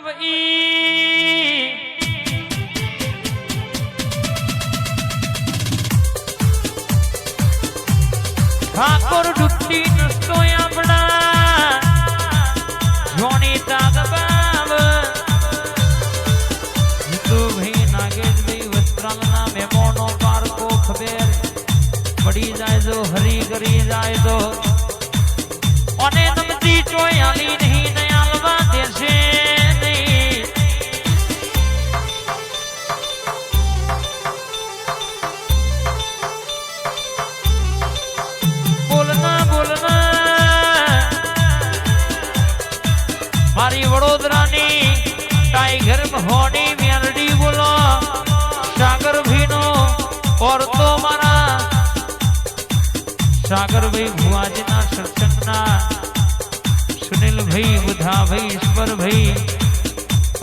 ઈ ઠાકોર ડુટ્ટી નસતો આપણા જોણી તાગ બાબ હિન્દુભાઈ નાગેશભાઈ વસ્ત્રાલના મેમોનો પારકો ખબેર પડી જાય તો હરી કરી જાય તો અને નમતી ચોય સાગરભાઈ ભુવાજીના સત્સંગના સુનિલભાઈ બુધાભાઈ ઈશ્વરભાઈ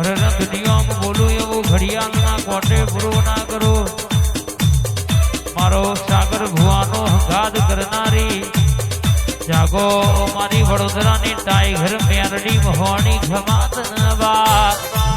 રંગ નિયમ બોલું એવું ઘડિયાળના કોટે પૂરો ના કરો મારો સાગર ભુવાનો હંગાદ કરનારી જાગો મારી વડોદરાની ટાઈગર મેરડી મહોણી ખમાત નવા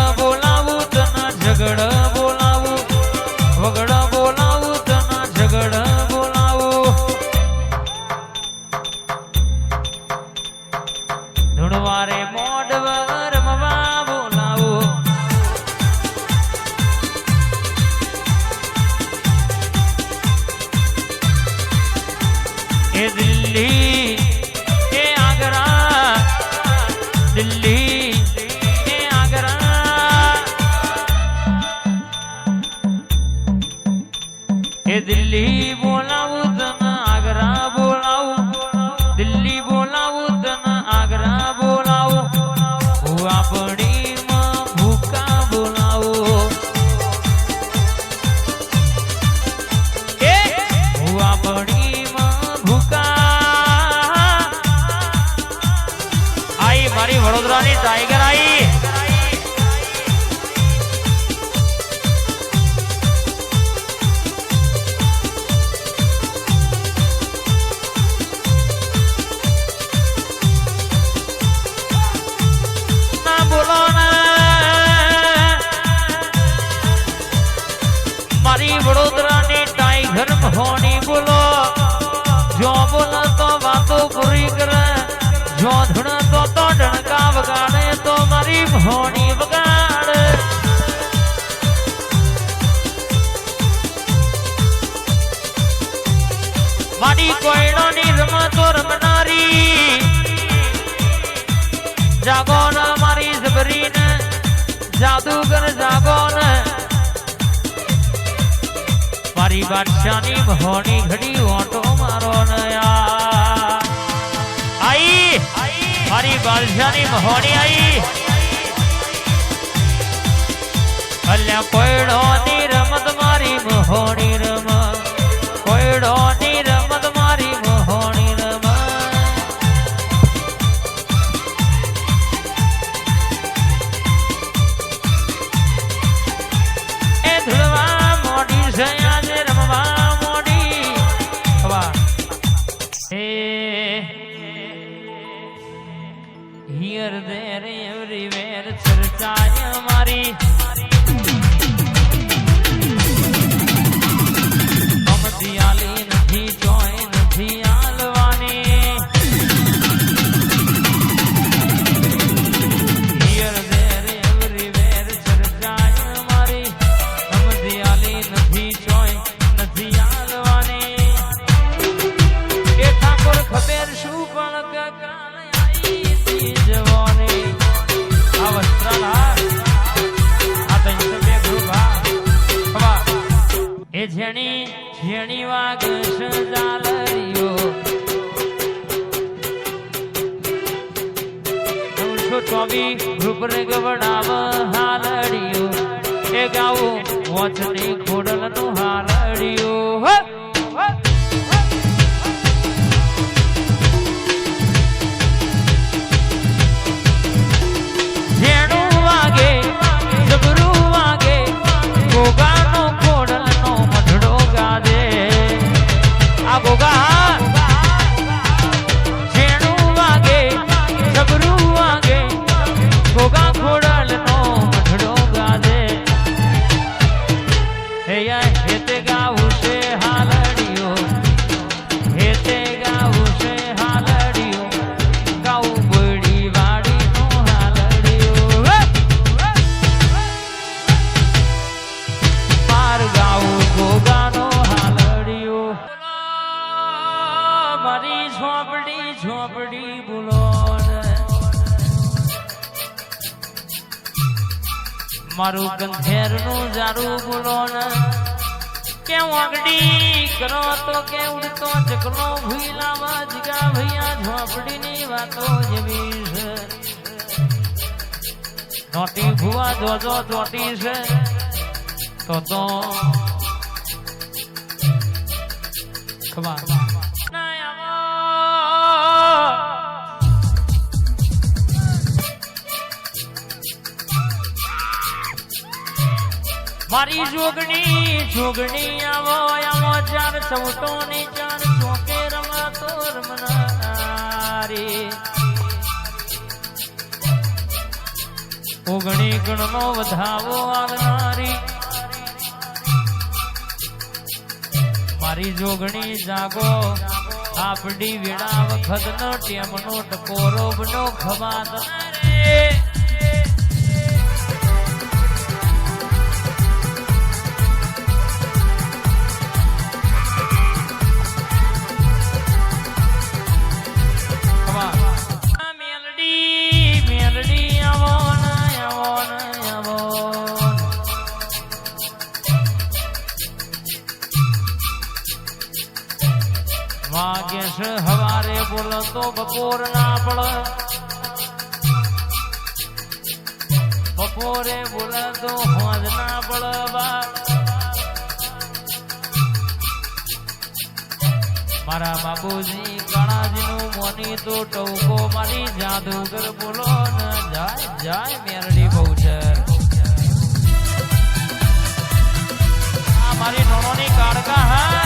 દિલ્હી કે આગ્રા દિલ્હી વડોદરાની आई મારી વડોદરાની ટાઈગર મહોની બોલો જો બોલો તો વાતો પૂરી કરે જો ધણા તો જાગો ને મારી જબરીને, જાદુગર જાગો ને મારી બાદશાહની મહોણી ઘડી ઓટો મારો નયા. આઈ, મારી બાદશાહની મહોણી આઈ અલ્યા કોયડો ની રમત મારી મહોની ઝેણી વાગશ ઝાલરીઓ નવસો ચોવીસ રૂપરેગ વડાવ હાલડીઓ એ ગાવું વચની ખોડલનું હાલડીઓ હો! હો! મારું ગંધેરનું જારું બોલો ને કે વાગડી કરો તો કે ઉડતો ચકલો ભૂલા વાજગા ભૈયા ઝોપડીની વાતો જેવી છે. નોટી ભુવા જોજો ચોટી છે. તો તો ખબર. મારી જોગણી જોગણી આવો આવો ચાર ચૌટો ની ચાર ચોકે રમાતો રમનારી. ઓગણી ગણનો વધાવો આવનારી. મારી જોગણી જાગો, આપડી વીણા વખત નો ટેમનો ટકોરો બનો ખમાત રે તો બપોર ના પડ બપોરે બોલે તો હોજ ના પડવા મારા બાબુજી કણાજીનું મોની તો ટોકો મારી જાદુગર બોલો ને જાય જાય મેરડી બહુચર. આ મારી નોનોની કાળકા હા.